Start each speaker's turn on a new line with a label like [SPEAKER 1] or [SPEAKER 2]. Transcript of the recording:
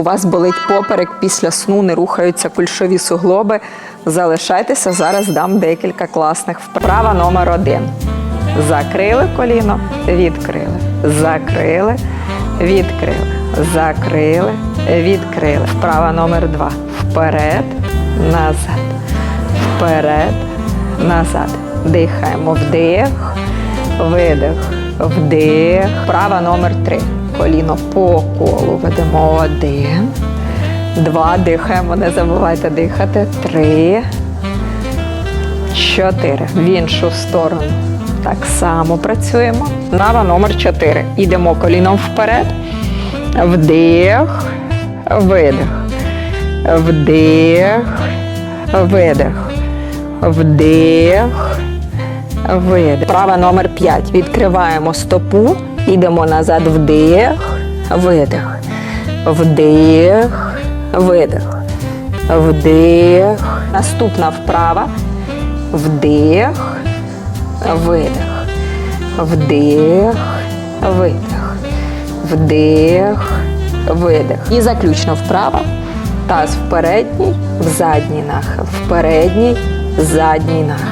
[SPEAKER 1] у вас болить поперек після сну, не рухаються кульшові суглоби, залишайтеся. Зараз дам декілька класних. Вправа номер один. Закрили коліно, відкрили. Закрили, відкрили. Закрили, відкрили. Вправа номер два. Вперед, назад. Вперед, назад. Дихаємо. Вдих, видих, вдих. Вправа номер три. Коліно по колу ведемо один. Два. Дихаємо. Не забувайте дихати. Три. Чотири. В іншу сторону. Так само працюємо. Нава номер 4. Йдемо коліном вперед. Вдих, видих. Вдих, видих. Вдих, видих. Права номер 5. Відкриваємо стопу. Йдемо назад. Вдих, видих. Вдих, видих. Вдих. Наступна вправа. Вдих, видих. Вдих, видих. Вдих, видих. І заключно вправа. Таз в передній, в задній нахил. В передній, задній нахил.